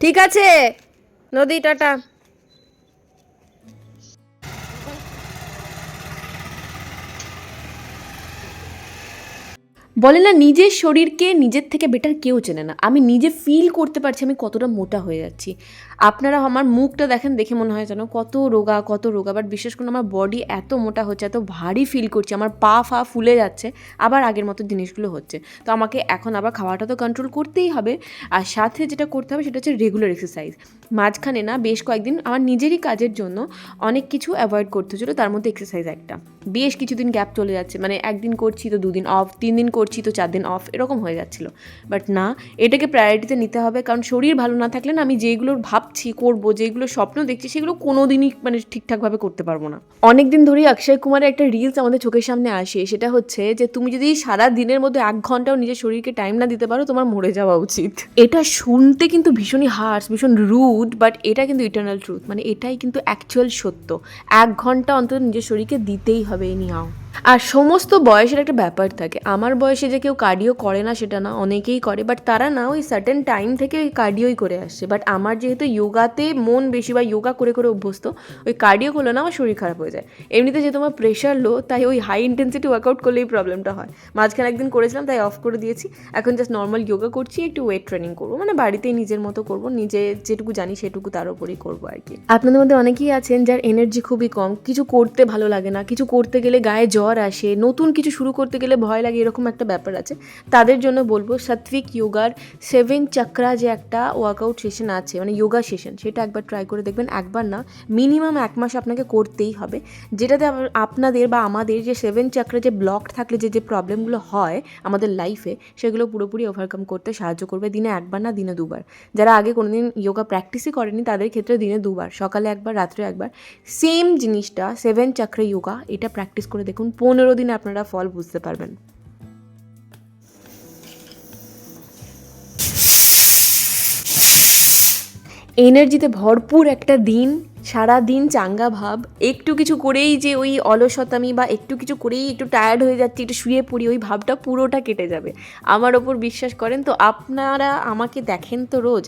ঠিক আছে। নদী, টাটা। বলে না, নিজের শরীরকে নিজের থেকে বেটার কেউ চেনে না। আমি নিজে ফিল করতে পারছি আমি কতটা মোটা হয়ে যাচ্ছি। আপনারা আমার মুখটা দেখেন দেখে মনে হয় যেন কত রোগা কত রোগা বাট বিশেষ করে আমার বডি এত মোটা হচ্ছে, এত ভারী ফিল করছি, আমার পা ফা ফুলে যাচ্ছে, আবার আগের মতো জিনিসগুলো হচ্ছে। তো আমাকে এখন আবার খাওয়াটা তো কন্ট্রোল করতেই হবে। আর সাথে যেটা করতে হবে সেটা হচ্ছে রেগুলার এক্সারসাইজ মাঝখানে না বেশ কয়েকদিন আমার নিজেরই কাজের জন্য অনেক কিছু অ্যাভয়েড করতে হচ্ছিল, তার মধ্যে এক্সারসাইজ একটা। বেশ কিছুদিন গ্যাপ চলে যাচ্ছে মানে একদিন করছি তো দুদিন অফ তিন দিন করছি তো চার দিন অফ এরকম হয়ে যাচ্ছিল। বাট না, এটাকে প্রায়োরিটিতে নিতে হবে, কারণ শরীর ভালো না থাকলে না আমি যেগুলোর ভাবছি, করব, যেগুলো স্বপ্ন দেখছি, সেগুলো কোনো দিনই মানে ঠিকঠাকভাবে করতে পারব না। অনেক দিন ধরেই অক্ষয় কুমারের একটা রিলস আমাদের চোখের সামনে আসে, সেটা হচ্ছে যে, তুমি যদি সারা দিনের মধ্যে এক ঘন্টাও নিজের শরীরকে টাইম না দিতে পারো, তোমার মরে যাওয়া উচিত। এটা শুনতে কিন্তু ভীষণই হার্স ভীষণ রুড বাট এটা কিন্তু ইটার্নাল ট্রুথ মানে এটাই কিন্তু অ্যাকচুয়াল সত্য। এক ঘণ্টা অন্তত নিজের শরীরকে দিতেই হবে নিহাও আর সমস্ত বয়সের একটা ব্যাপার থাকে। আমার বয়সে যে কেউ কার্ডিও করে না সেটা না, অনেকেই করে বাট তারা না ওই সার্টেন টাইম থেকে ওই কার্ডিওই করে আসছে বাট আমার যেহেতু যোগাতে মন বেশি বা যোগা করে করে অভ্যস্ত, ওই কার্ডিও করলে না আমার শরীর খারাপ হয়ে যায়। এমনিতে যেহেতু আমার প্রেশার লো তাই ওই হাই ইন্টেন্সিটি ওয়ার্কআউট করলেই প্রবলেমটা হয়। মাঝখানে একদিন করেছিলাম, তাই অফ করে দিয়েছি। এখন জাস্ট নর্মাল যোগা করছি, একটু ওয়েট ট্রেনিং করব। মানে বাড়িতেই নিজের মতো করব, নিজে যেটুকু জানি সেটুকু তার উপরেই করব আর কি। আপনাদের মধ্যে অনেকেই আছেন যার এনার্জি খুবই কম। কিছু করতে ভালো লাগে না, কিছু করতে গেলে গায়ে জ্বর আসে, নতুন কিছু শুরু করতে গেলে ভয় লাগে, এরকম একটা ব্যাপার আছে। তাদের জন্য বলব সাত্বিক যোগার সেভেন চাকরা যে একটা ওয়ার্কআউট সেশন আছে মানে যোগা সেশন সেটা একবার ট্রাই করে দেখবেন। একবার না মিনিমাম এক মাস আপনাকে করতেই হবে। যেটাতে আপনাদের বা আমাদের যে সেভেন চাকরা যে ব্লক থাকলে, যে যে প্রবলেমগুলো হয় আমাদের লাইফে সেগুলো পুরোপুরি ওভারকাম করতে সাহায্য করবে দিনে একবার না দিনে দুবার। যারা আগে কোনোদিন যোগা প্র্যাকটিসই করেনি, তাদের ক্ষেত্রে দিনে দুবার, সকালে একবার, রাত্রে একবার। সেম জিনিসটা সেভেন চাকরা যোগা এটা প্র্যাকটিস করে দেখুন। পনেরো দিনে আপনারা ফল বুঝতে পারবেন। এনার্জিতে ভরপুর একটা দিন সারা দিন চাঙ্গা ভাব, একটু কিছু করেই যে ওই অলসতামি বা একটু কিছু করেই একটু টায়ার্ড হয়ে যাচ্ছি, একটু শুয়ে পড়ি, ওই ভাবটা পুরোটা কেটে যাবে। আমার ওপর বিশ্বাস করেন তো, আপনারা আমাকে দেখেন তো রোজ।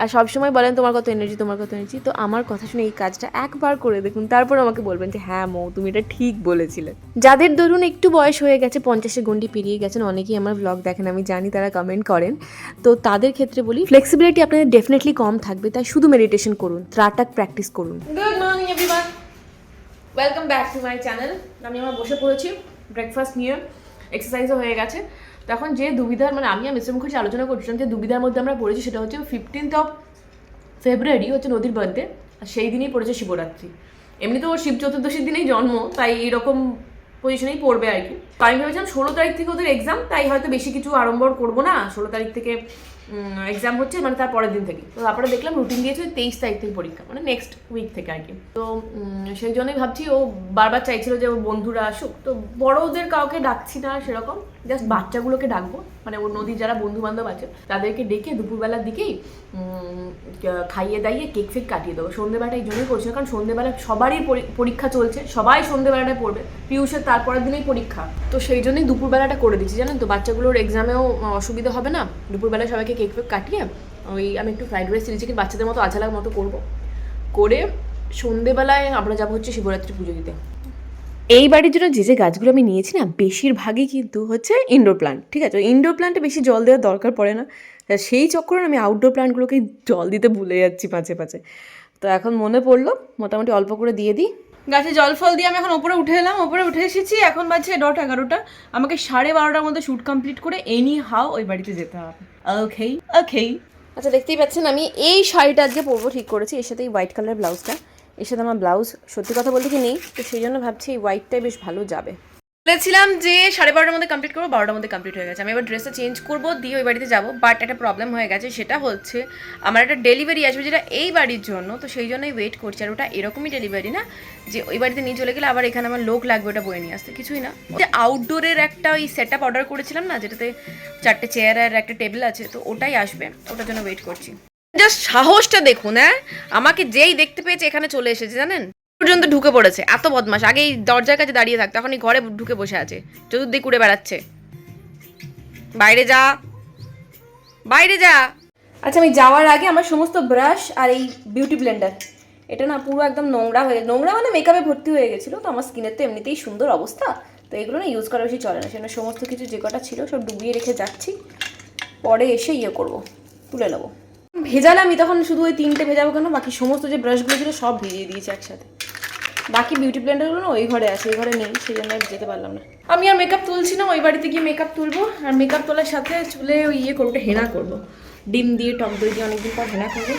আর সবসময় বলেন, তোমার কত এনার্জি তোমার কত এনার্জি তো আমার কথা শুনে এই কাজটা একবার করে দেখুন, তারপর আমাকে বলবেন যে হ্যাঁ মৌ, তুমি এটা ঠিক বলেছিলে। যাদের ধরুন একটু বয়স হয়ে গেছে, পঞ্চাশের গন্ডি পেরিয়ে গেছেন, অনেকেই আমার ব্লগ দেখেন, আমি জানি তারা কমেন্ট করেন। তো তাদের ক্ষেত্রে বলি ফ্লেক্সিবিলিটি আপনাদের ডেফিনেটলি কম থাকবে, তাই শুধু মেডিটেশন করুন, ত্রাটাক প্র্যাকটিস করুন। Good morning everyone welcome back to my channel আমি আমার বসে পড়েছি ব্রেকফাস্ট নিয়ে। এক্সারসাইজও হয়ে গেছে। তো এখন যে দুবিধার মানে আমি আর মিস্টার মুখার্জি আলোচনা করছিলাম, যে দুবিধার মধ্যে আমরা পড়েছি সেটা হচ্ছে ফিফটিন্থ অফ ফেব্রুয়ারি হচ্ছে নদীর বার্থডে আর সেই দিনই পড়েছে শিবরাত্রি। এমনি তো ওর শিব চতুর্দশীর দিনেই জন্ম, তাই এরকম পজিশনেই পড়বে আর কি। তো আমি ভেবেছিলাম ষোলো তারিখ থেকে ওদের এক্সাম তাই হয়তো বেশি কিছু আড়ম্বর করব না। ষোলো তারিখ থেকে এক্সাম হচ্ছে মানে তার পরের দিন থেকে। তো তারপরে দেখলাম রুটিন দিয়েছে তেইশ তারিখ থেকে পরীক্ষা মানে নেক্সট উইক থেকে আর কি। তো সেই জন্যই ভাবছি ও বারবার চাইছিল যে ওর বন্ধুরা আসুক। তো বড়োদের কাউকে ডাকছি না সেরকম জাস্ট বাচ্চাগুলোকে ডাকবো। মানে ওর নদীর যারা বন্ধু বান্ধব আছে তাদেরকে ডেকে দুপুরবেলার দিকেই খাইয়ে দাইয়ে কেক ফেক কাটিয়ে দেবো। সন্ধ্যেবেলাটা এই জন্যই করছি না, কারণ সন্ধ্যেবেলা সবারই পরীক্ষা চলছে সবাই সন্ধ্যেবেলাটায় পড়বে। পিউষের তারপরের দিনেই পরীক্ষা। তো সেই জন্যই দুপুরবেলাটা করে দিচ্ছি জানেন তো? বাচ্চাগুলোর এক্সামেও অসুবিধা হবে না? দুপুরবেলা সবাইকে কেক ফেক কাটিয়ে ওই আমি একটু ফ্রাইড রাইস চিলি চিকেন বাচ্চাদের মতো আঝালার মতো করব। করে সন্ধেবেলায় আমরা যাব হচ্ছে শিবরাত্রি পুজো দিতে। এই বাড়ির জন্য যে যে গাছগুলো আমি নিয়েছি না, বেশিরভাগই কিন্তু হচ্ছে ইনডোর প্লান্ট ঠিক আছে? ইনডোর প্লান্টে বেশি জল দেওয়ার দরকার পড়ে না। সেই চক্করে আমি আউটডোর প্লান্টগুলোকে জল দিতে ভুলে যাচ্ছি পাঁচে পাঁচে তো এখন মনে পড়ল, মোটামুটি অল্প করে দিয়ে দিই। গাছে জল ফল দিয়ে আমি এখন ওপরে উঠে এলাম, ওপরে উঠে এসেছি, এখন বাজছে ডট এগারোটা। আমাকে সাড়ে বারোটার মধ্যে শ্যুট কমপ্লিট করে এনি হাও ওই বাড়িতে যেতে হবে। ওকেই ওকেই আচ্ছা দেখতেই পাচ্ছেন আমি এই শাড়িটা আজকে পরবো, ঠিক করেছি। এর সাথে এই হোয়াইট কালার ব্লাউজটা এর সাথে আমার ব্লাউজ সত্যি কথা বলতে কি নেই, তো সেই জন্য ভাবছি এই হোয়াইটটাই বেশ ভালো যাবে। বলেছিলাম যে সাড়ে বারোটার মধ্যে কমপ্লিট করব, বারোটার মধ্যে কমপ্লিট হয়ে গেছে। আমি এবার ড্রেসটা চেঞ্জ করব, দিয়ে ওই বাড়িতে যাব। বাট একটা প্রবলেম হয়ে গেছে, সেটা হচ্ছে আমার একটা ডেলিভারি আসবে যেটা এই বাড়ির জন্য, তো সেই জন্যই ওয়েট করছি। আর ওটা এরকমই ডেলিভারি না যে ওই বাড়িতে নিয়ে চলে গেলে আবার এখানে আমার লোক লাগবে ওটা বয়ে নিয়ে আসতে। কিছুই না। যে আউটডোরের একটা ওই সেট আপ অর্ডার করেছিলাম না, যেটাতে চারটে চেয়ার আর একটা টেবিল আছে, তো ওটাই আসবে। ওটার জন্য ওয়েট করছি। জাস্ট সাহসটা দেখুন হ্যাঁ? আমাকে যেই দেখতে পেয়েছে এখানে চলে এসেছে, জানেন? পর্যন্ত ঢুকে পড়েছে। এত বদমাস আগে এই দরজার কাছে দাঁড়িয়ে থাকতো, এখন এই ঘরে ঢুকে বসে আছে। চতুর্দিক উড়ে বেড়াচ্ছে। বাইরে যা। বাইরে যা। আচ্ছা আমি যাওয়ার আগে আমার সমস্ত ব্রাশ আর এই বিউটি ব্লেন্ডার, এটা না পুরো একদম নোংরা হয়ে, নোংরা মানে মেকআপে ভর্তি হয়ে গেছিল, তো আমার স্কিনের তো এমনিতেই সুন্দর অবস্থা, তো এগুলো না ইউজ করা বেশি চলে না, সেজন্য সমস্ত কিছু যে কটা ছিল সব ডুবিয়ে রেখে যাচ্ছি। পরে এসে ইয়ে করব, তুলে নেব। ভেজালামই তখন শুধু ওই তিনটে ভেজাবো কেন, বাকি সমস্ত যে ব্রাশগুলো ছিল সব ভিজিয়ে দিয়েছি একসাথে। বাকি বিউটি ব্লেন্ডারগুলো ওই ঘরে আছে ওই ঘরে নেই সেই জন্য যেতে পারলাম না। আমি আর মেকআপ তুলছি না, ওই বাড়িতে গিয়ে মেকআপ তুলবো, আর মেকআপ তোলার সাথে চুলে ওই ইয়ে করব হেনা করব। ডিম দিয়ে, টক দই দিয়ে অনেকদিন পর হেনা করব।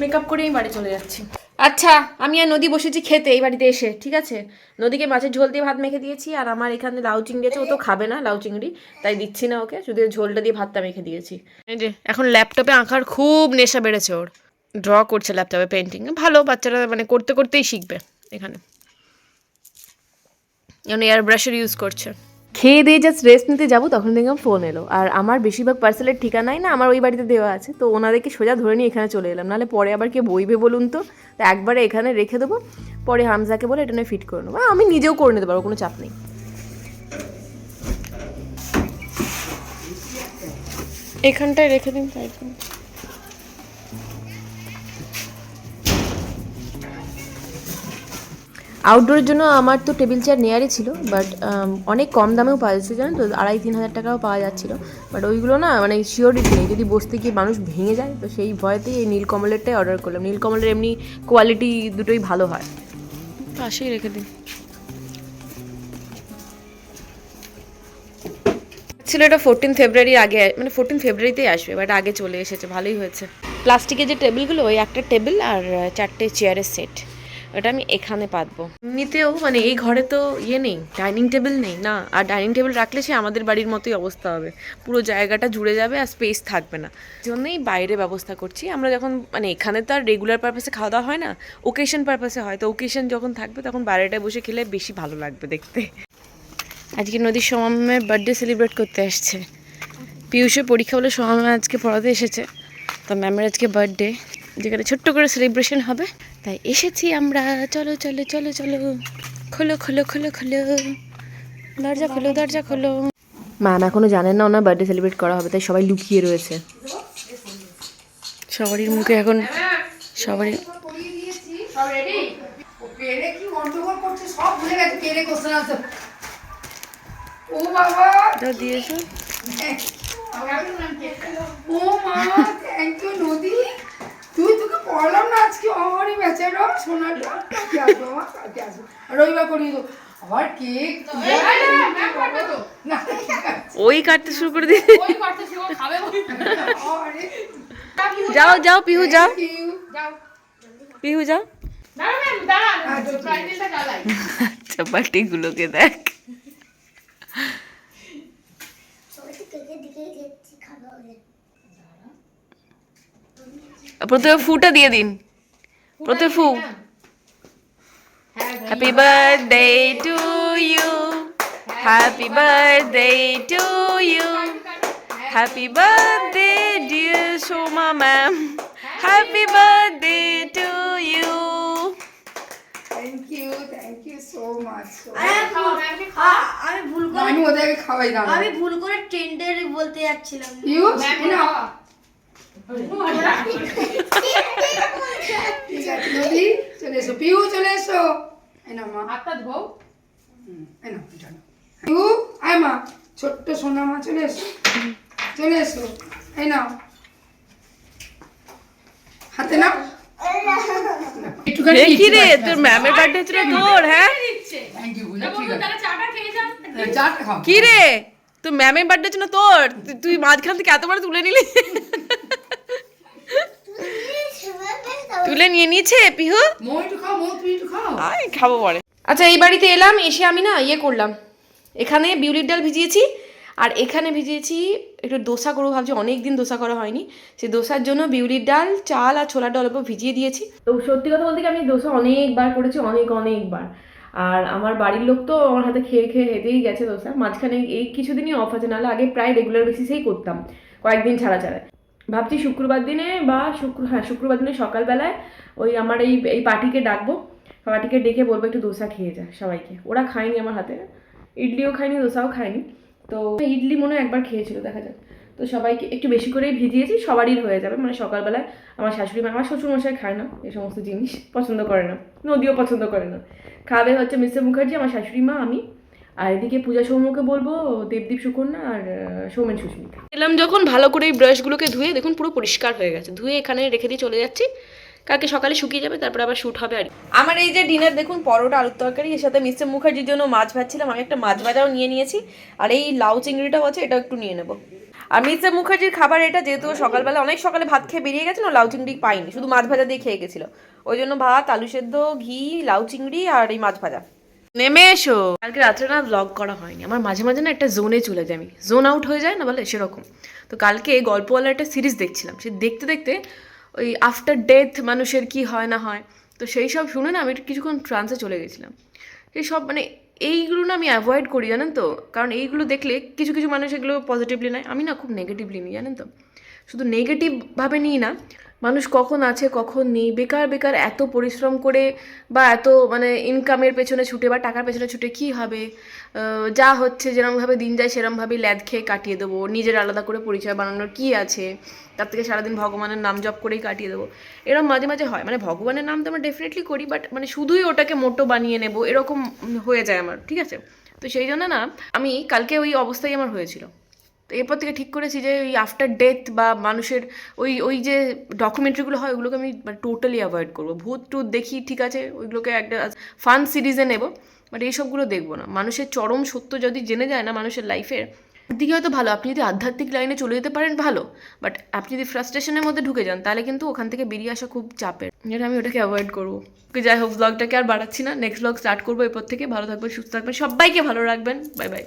মেকআপ করে এই বাড়ি চলে যাচ্ছি। আচ্ছা আমি আর নদী বসেছি খেতে, এই বাড়িতে এসে, ঠিক আছে? নদীকে মাছের ঝোল দিয়ে ভাত মেখে দিয়েছি, আর আমার এখানে লাউ চিংড়ি আছে, ও তো খাবে না লাউ চিংড়ি, তাই দিচ্ছি না ওকে, শুধু ঝোলটা দিয়ে ভাতটা মেখে দিয়েছি। এই যে, এখন ল্যাপটপে আঁকার খুব নেশা বেড়েছে ওর। ড্র করছে ল্যাপটপে পেন্টিং ভালো, বাচ্চারা মানে করতে করতেই শিখবে এখানে। যেমন এয়ার ব্রাশের ইউজ করছে। খেয়ে দিয়ে জাস্ট রেস্ট নিতে যাব, তখন দেখলাম ফোন এলো। আর আমার বেশিরভাগ পার্সেলের ঠিকানাই না আমার ওই বাড়িতে দেওয়া আছে। তো ওনাদেরকে সোজা ধরে নিয়ে এখানে চলে এলাম। নাহলে পরে আবার কে বইবে বলুন তো? তো একবারে এখানে রেখে দেবো। পরে হামজাকে বলে এটা নিয়ে ফিট করে নেব। আমি নিজেও করে নিতে পারব, কোনো চাপ নেই। এখানটায় রেখে দিন সাইড আউটডোরের জন্য আমার তো টেবিল চেয়ার নেয়ারই ছিল বাট অনেক কম দামেও পাওয়া যাচ্ছে জানেন তো? আড়াই তিন হাজার টাকাও পাওয়া যাচ্ছিল। বাট ওইগুলো না মানে শিওরিটি নেই। যদি বসতে গিয়ে মানুষ ভেঙে যায় তো সেই ভয়তেই এই নীলকমলেরটাই অর্ডার করলাম। নীলকমলের এমনি কোয়ালিটি দুটোই ভালো হয়। পাশেই রেখে দিন। ছিল এটা ফোরটিন ফেব্রুয়ারি আগে মানে ফোরটিন ফেব্রুয়ারিতেই আসবে বাট আগে চলে এসেছে ভালোই হয়েছে। প্লাস্টিকের যে টেবিলগুলো ওই একটা টেবিল আর চারটে চেয়ারের সেট ওটা আমি এখানে পাতবো। এমনিতেও মানে এই ঘরে তো ইয়ে নেই ডাইনিং টেবিল নেই না। আর ডাইনিং টেবিল রাখলে সে আমাদের বাড়ির মতোই অবস্থা হবে। পুরো জায়গাটা জুড়ে যাবে আর স্পেস থাকবে না। জন্যই বাইরে ব্যবস্থা করছি। আমরা যখন মানে এখানে তো আর রেগুলার পারপাসে খাওয়া দাওয়া হয় না ওকেশন পারপাসে হয়। তো ওকেশন যখন থাকবে তখন বাইরেটায় বসে খেলে বেশি ভালো লাগবে দেখতে। আজকে নদীর সোমামের বার্থডে সেলিব্রেট করতে আসছে। পিয়ুষের পরীক্ষা বলে সোমামে আজকে পড়াতে এসেছে। তো ম্যামের আজকে বার্থডে যেখানে ছোট্ট করে সেলিব্রেশন হবে। তাই এসেছি আমরা। চলো চলো চলো চলো। খোলো খোলো খোলো খোলো। দরজা খোলো দরজা খোলো। ম্যাম এখনও জানেন না ওনার বার্থডে সেলিব্রেট করা হবে তাই সবাই লুকিয়ে রয়েছে। সবারই মুখে এখন সবারই দিয়েছ? ও মা থ্যাংক ইউ নদী। তুই তোকে পড়লাম না আজকে আমারই বেচারা সোনাটা কালকে আসব আমার কালকে আসব। রবিবার করিয়ে দেবো। আবার কেক ওই কাটতে শুরু করে দিয়ে যাও যাও পিহু যাও। পিহু যাও। চাপাটিগুলোকে দেখ। প্রথমে ফুটা দিয়ে দিন। প্রথমে ফু। Happy birthday to you happy birthday to you happy birthday dear Soma ma'am happy birthday to you thank you thank you so much আমি ভুল করে আমি ওদেরকে খাওয়াই দাম আমি ভুল করে ট্রেন্ডের বলতে যাচ্ছিলাম। ইউ না ঠিক আছে নদী চলে এসো পিউ চলে এসো এই মা হাতটা ধো এই না পিউ আয় মা ছোট্ট সোনা মা চলে এসো চলে এসো এই নাও হাতে নাও দেখি রে তোর ম্যামের বার্থডে ছিল তোর হ্যাঁ কি রে তোর ম্যামের বার্থডে ছিল তোর তুই- তুই মাঝখান থেকে এত বড় তুলে নিলি তুলে নিয়ে নিয়েছে পিহু? আয় খাব পরে। আচ্ছা এই বাড়িতে এলাম এসে আমি না ইয়ে করলাম। এখানে বিউলির ডাল ভিজিয়েছি আর এখানে ভিজিয়েছি একটু দোসা করব ভাবছি অনেক দিন দোসা করা হয়নি। সেই দোসার জন্য বিউলির ডাল চাল আর ছোলার ডাল অল্প ভিজিয়ে দিয়েছি। তো সত্যি কথা বলতে কি আমি দোসা অনেকবার করেছি অনেক অনেকবার। আর আমার বাড়ির লোক তো আমার হাতে খেয়ে খেয়ে হেঁটেই গেছে দোসা। মাঝখানে এই কিছুদিনই অফ আছে নাহলে আগে প্রায় রেগুলার বেসিসেই করতাম কয়েকদিন ছাড়া ছাড়া। ভাবছি শুক্রবার দিনে বা শুক্র হ্যাঁ শুক্রবার দিনে সকালবেলায় ওই আমার এই এই পার্টিকে ডাকবো। পার্টিকে ডেকে বলব একটু দোসা খেয়ে যা সবাইকে। ওরা খায়নি আমার হাতে। ইডলিও খায়নি, দোসাও খায়নি। তো ইডলি মনে হয় একবার খেয়েছিল, দেখা যাক। তো সবাইকে একটু বেশি করেই ভিজিয়েছি, সবারই হয়ে যাবে। মানে সকালবেলায় আমার শাশুড়ি মা আমার শ্বশুরমশাই খায় না এই সমস্ত জিনিস, পছন্দ করে না। নদীও পছন্দ করে না। খাবে হচ্ছে মিস্টার মুখার্জি, আমার শাশুড়ি মা, আমি। আর এদিকে পূজা সৌম্যকে বলব দেবদীপ সুকন্যা আর সৌমেন সুস্মিতা। এলাম যখন ভালো করে এই ব্রাশগুলোকে ধুয়ে দেখুন পুরো পরিষ্কার হয়ে গেছে। ধুয়ে এখানে রেখে দিয়ে চলে যাচ্ছি। কালকে সকালে শুকিয়ে যাবে তারপর আবার শ্যুট হবে আর আমার এই যে ডিনার দেখুন পরোটা আলুর তরকারি এর সাথে মিস্টার মুখার্জির জন্য মাছ ভাজছিলাম। আমি একটা মাছ ভাজাও নিয়ে নিয়েছি। আর এই লাউ চিংড়িটাও আছে এটা একটু নিয়ে নেব। আর মিস্টার মুখার্জির খাবার এটা যেহেতু সকালবেলা অনেক সকালে ভাত খেয়ে বেরিয়ে গেছে না লাউ চিংড়ি পাইনি। শুধু মাছ ভাজা দিয়ে খেয়ে গেছিল। ওই জন্য ভাত আলু সেদ্ধ ঘি লাউ চিংড়ি আর এই মাছ ভাজা। নেমে এসো। কালকে রাত্রে না ব্লগ করা হয়নি। আমার মাঝে মাঝে না একটা জোনে চলে যাই আমি। জোন আউট হয়ে যায় না বলে? সেরকম। তো কালকে গল্পওয়ালা একটা সিরিজ দেখছিলাম। সে দেখতে দেখতে ওই আফটার ডেথ মানুষের কি হয় না হয়, তো সেই সব শুনে না আমি কিছুক্ষণ ট্রান্সে চলে গেছিলাম। এই সব মানে এইগুলো না আমি অ্যাভয়েড করি, জানেন তো? কারণ এইগুলো দেখলে কিছু কিছু মানুষ এগুলো পজিটিভলি নেয়। আমি না খুব নেগেটিভলি নিই, জানেন তো? শুধু নেগেটিভভাবে নিই না, মানুষ কখন আছে, কখন নেই, বেকার বেকার এত পরিশ্রম করে বা এত মানে ইনকামের পেছনে ছুটে বা টাকার পেছনে ছুটে কী হবে? যা হচ্ছে যেরমভাবে দিন যায় সেরমভাবেই ল্যাদ খেয়ে কাটিয়ে দেবো। নিজের আলাদা করে পরিচয় বানানোর কী আছে? তার থেকে সারাদিন ভগবানের নাম জপ করেই কাটিয়ে দেবো। এরকম মাঝে মাঝে হয়। মানে ভগবানের নাম তো আমরা ডেফিনেটলি করি বাট মানে শুধুই ওটাকে মোটো বানিয়ে নেব, এরকম হয়ে যায় আমার, ঠিক আছে? তো সেই জন্য না, আমি কালকে ওই অবস্থাই আমার হয়েছিল। এরপর থেকে ঠিক করেছি যে ওই আফটার ডেথ বা মানুষের ওই ওই যে ডকুমেন্টারিগুলো হয়, ওগুলোকে আমি মানে টোটালি অ্যাভয়েড করব। ভূত টুত দেখি, ঠিক আছে, ওইগুলোকে একটা ফান সিরিজে নেব বাট এইসবগুলো দেখব না। মানুষের চরম সত্য যদি জেনে যায় না মানুষের লাইফের দিকে হয়তো ভালো। আপনি যদি আধ্যাত্মিক লাইনে চলে যেতে পারেন, ভালো। বাট আপনি যদি ফ্রাস্ট্রেশনের মধ্যে ঢুকে যান, তাহলে কিন্তু ওখান থেকে বেরিয়ে আসা খুব চাপের। যেটা আমি ওটাকে অ্যাভয়েড করব। যাই হোক ব্লগটাকে আর বাড়াচ্ছি না। নেক্সট ব্লগ স্টার্ট করব এরপর থেকে। ভালো থাকবেন, সুস্থ থাকবেন। সবাইকে ভালো রাখবেন। Bye bye